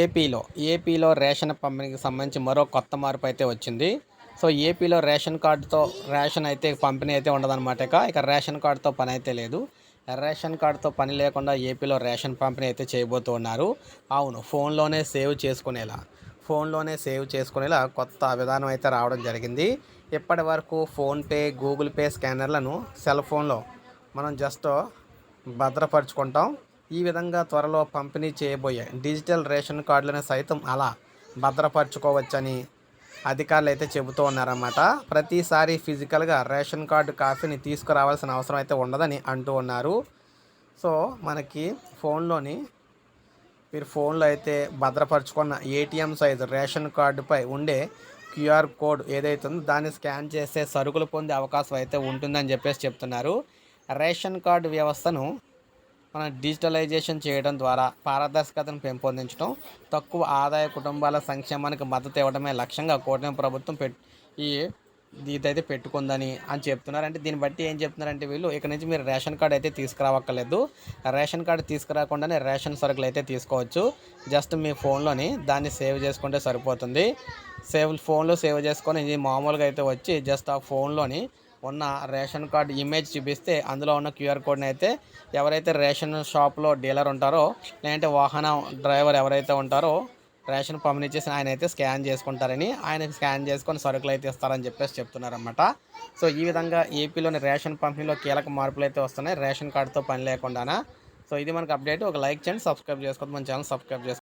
ఏపీలో ఏపీలో రేషన్ పంపిణీకి సంబంధించి మరో కొత్త మార్పు అయితే వచ్చింది. సో ఏపీలో రేషన్ కార్డుతో రేషన్ అయితే పంపిణీ అయితే ఉండదన్నమాట ఇక. ఇక రేషన్ కార్డుతో పని అయితే లేదు. రేషన్ కార్డుతో పని లేకుండా ఏపీలో రేషన్ పంపిణీ అయితే చేయబోతూ ఉన్నారు. అవును ఫోన్లోనే సేవ్ చేసుకునేలా ఫోన్లోనే సేవ్ చేసుకునేలా కొత్త విధానం అయితే రావడం జరిగింది. ఇప్పటి వరకు ఫోన్పే గూగుల్ పే స్కానర్లను సెల్ ఫోన్లో మనం జస్ట్ భద్రపరుచుకుంటాం. ఈ విధంగా త్వరలో పంపిణీ చేయబోయే డిజిటల్ రేషన్ కార్డులను సైతం అలా భద్రపరచుకోవచ్చని అధికారులు అయితే చెబుతూ ఉన్నారన్నమాట. ప్రతిసారి ఫిజికల్గా రేషన్ కార్డు కాపీని తీసుకురావాల్సిన అవసరం అయితే ఉండదని అంటూ ఉన్నారు. సో మనకి ఫోన్లోని మీరు ఫోన్లో అయితే భద్రపరచుకున్న ఏటీఎం సైజు రేషన్ కార్డుపై ఉండే క్యూఆర్ కోడ్ ఏదైతే ఉందో దాన్ని స్కాన్ చేస్తే సరుకులు పొందే అవకాశం అయితే ఉంటుందని చెప్పేసి చెప్తున్నారు. రేషన్ కార్డు వ్యవస్థను మనం డిజిటలైజేషన్ చేయడం ద్వారా పారదర్శకతను పెంపొందించడం తక్కువ ఆదాయ కుటుంబాల సంక్షేమానికి మద్దతు ఇవ్వడమే లక్ష్యంగా కూటమి ప్రభుత్వం పెట్ ఈ ఇదైతే పెట్టుకుందని అని చెప్తున్నారంటే దీన్ని బట్టి ఏం చెప్తున్నారంటే వీళ్ళు ఇక్కడ నుంచి మీరు రేషన్ కార్డు అయితే తీసుకురావక్కర్లేదు. రేషన్ కార్డు తీసుకురాకుండానే రేషన్ సరుకులు అయితే తీసుకోవచ్చు. జస్ట్ మీ ఫోన్లోని దాన్ని సేవ్ చేసుకుంటే సరిపోతుంది. సేవ్ ఫోన్లో సేవ్ చేసుకొని ఇది మామూలుగా అయితే వచ్చి జస్ట్ ఆ ఫోన్లోని ఉన్న రేషన్ కార్డు ఇమేజ్ చూపిస్తే అందులో ఉన్న క్యూఆర్ కోడ్ని అయితే ఎవరైతే రేషన్ షాప్లో డీలర్ ఉంటారో లేదంటే వాహన డ్రైవర్ ఎవరైతే ఉంటారో రేషన్ పంపిణీ చేసి ఆయన అయితే స్కాన్ చేసుకుంటారని ఆయన స్కాన్ చేసుకొని సరుకులు అయితే ఇస్తారని చెప్పేసి చెప్తున్నారన్నమాట. సో ఈ విధంగా ఏపీలోని రేషన్ పంపిణీలో కీలక మార్పులు అయితే వస్తున్నాయి. రేషన్ కార్డుతో పని లేకుండా సో ఇది మనకు అప్డేట్. ఒక లైక్ చేయండి సబ్స్క్రైబ్ చేసుకోవద్దు. మన ఛానల్ సబ్స్క్రైబ్ చేసుకోండి.